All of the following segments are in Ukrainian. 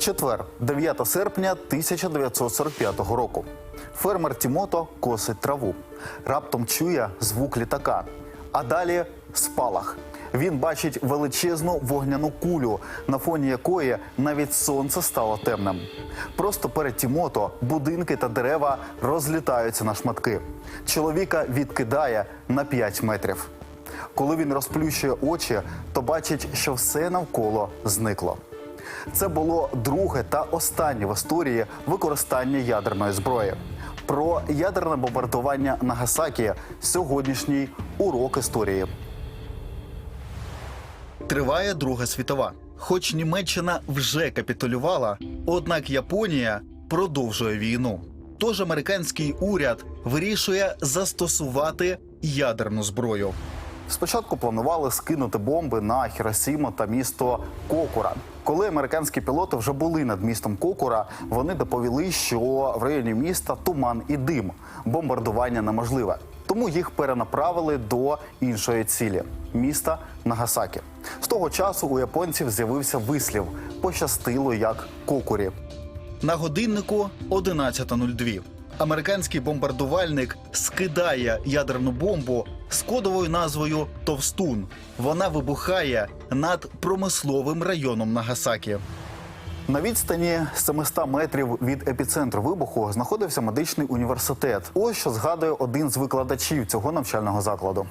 Четвер, 9 серпня 1945 року. Фермер Тімото косить траву. Раптом чує звук літака. А далі спалах. Він бачить величезну вогняну кулю, на фоні якої навіть сонце стало темним. Просто перед Тімото будинки та дерева розлітаються на шматки. Чоловіка відкидає на 5 метрів. Коли він розплющує очі, то бачить, що все навколо зникло. Це було друге та останнє в історії використання ядерної зброї. Про ядерне бомбардування Нагасакі сьогоднішній урок історії. Триває Друга світова. Хоч Німеччина вже капітулювала, однак Японія продовжує війну. Тож американський уряд вирішує застосувати ядерну зброю. Спочатку планували скинути бомби на Хіросіму та місто Кокура. Коли американські пілоти вже були над містом Кокура, вони доповіли, що в районі міста туман і дим. Бомбардування неможливе. Тому їх перенаправили до іншої цілі міста Нагасакі. З того часу у японців з'явився вислів пощастило як Кокурі. На годиннику 11.02. Американський бомбардувальник скидає ядерну бомбу з кодовою назвою Товстун. Вона вибухає над промисловим районом Нагасакі. На відстані 700 метрів від епіцентру вибуху знаходився медичний університет. Ось що згадує один з викладачів цього навчального закладу.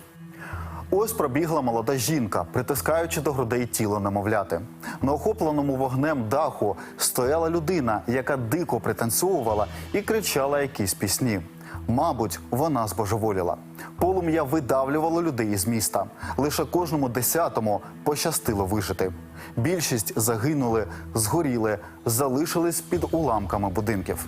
Ось пробігла молода жінка, притискаючи до грудей тіло немовляти. На охопленому вогнем даху стояла людина, яка дико пританцьовувала і кричала якісь пісні. Мабуть, вона збожеволіла. Полум'я видавлювало людей із міста. Лише кожному десятому пощастило вижити. Більшість загинули, згоріли, залишились під уламками будинків.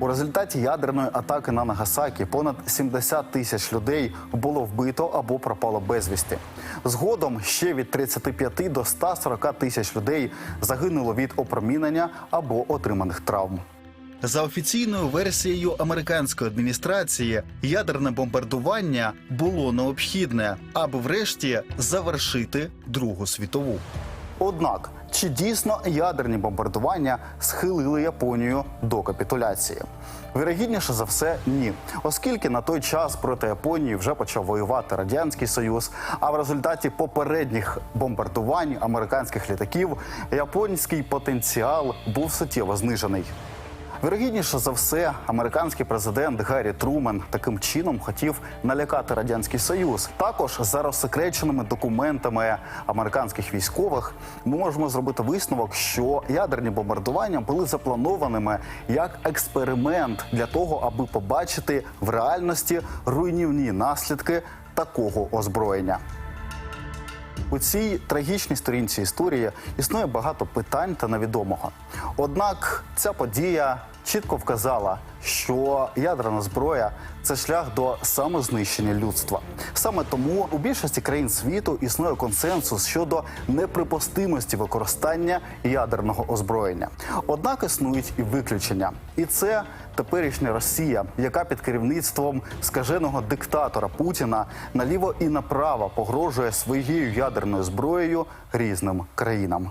У результаті ядерної атаки на Нагасакі понад 70 тисяч людей було вбито або пропало безвісти. Згодом ще від 35 до 140 тисяч людей загинуло від опромінення або отриманих травм. За офіційною версією американської адміністрації, ядерне бомбардування було необхідне, аби врешті завершити Другу світову. Однак, чи дійсно ядерні бомбардування схилили Японію до капітуляції? Вірогідніше за все, ні, оскільки на той час проти Японії вже почав воювати радянський союз. А в результаті попередніх бомбардувань американських літаків японський потенціал був суттєво знижений. Вірогідніше за все, американський президент Гаррі Трумен таким чином хотів налякати радянський союз. Також за розсекреченими документами американських військових ми можемо зробити висновок, що ядерні бомбардування були запланованими як експеримент для того, аби побачити в реальності руйнівні наслідки такого озброєння. У цій трагічній сторінці історії існує багато питань та невідомого. Однак ця подія чітко вказала, що ядерна зброя це шлях до самознищення людства. Саме тому у більшості країн світу існує консенсус щодо неприпустимості використання ядерного озброєння. Однак існують і виключення, і це теперішня Росія, яка під керівництвом скаженого диктатора Путіна наліво і направо погрожує своєю ядерною зброєю різним країнам.